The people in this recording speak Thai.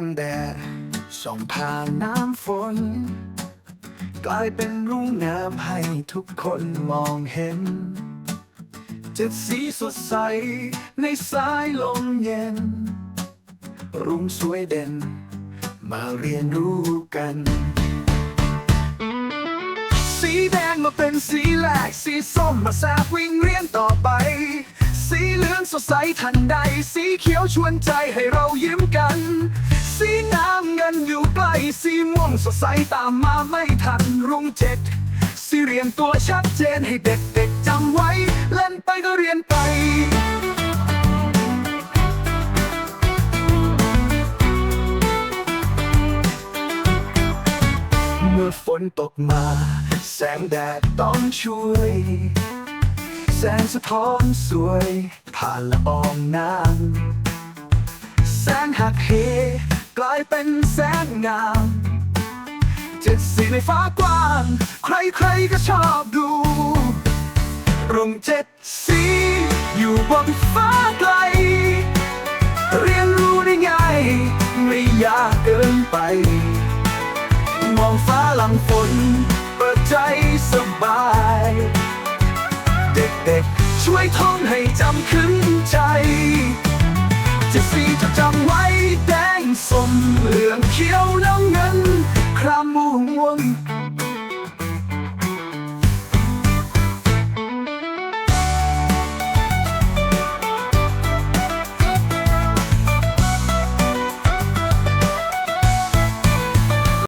งแดดส่องผ่านน้ำฝน กลายเป็นรุ่งงามให้ทุกคนมองเห็นเจ็ดสีสดใสในสายลมเย็น รุ่งสวยเด่น มาเรียนรู้กัน สีแดงมาเป็นสีแรกสีส้มมาแซบวิ่งเรียนต่อไป เหลืองสดใสทันใด สีเขียวชวนใจให้เรายิ้มกัน สีน้ำเงินอยู่ใกล้สีม่วงสดใสตามมาไม่ทันรุ่งเจ็ดสีเรียงตัวชัดเจนให้เด็กๆจำไว้ เล่นไปก็เรียนไปเมื่อฝนตกมา แสงแดดต้องช่วย แสงสะท้อนสวย ผ่านละอองน้ำแสงหักเหกลายเป็นแสงงามเจ็ดสีในฟ้ากว้าง ใครๆก็ชอบดูรุงเจ็ดสี อยู่บนฟ้าไกล เรียนรู้ได้ง่ายไม่ยากเกินไป มองฟ้าหลังฝนเปิดใจสบาย ด็กๆ ช่วยท่องให้จำขึ้น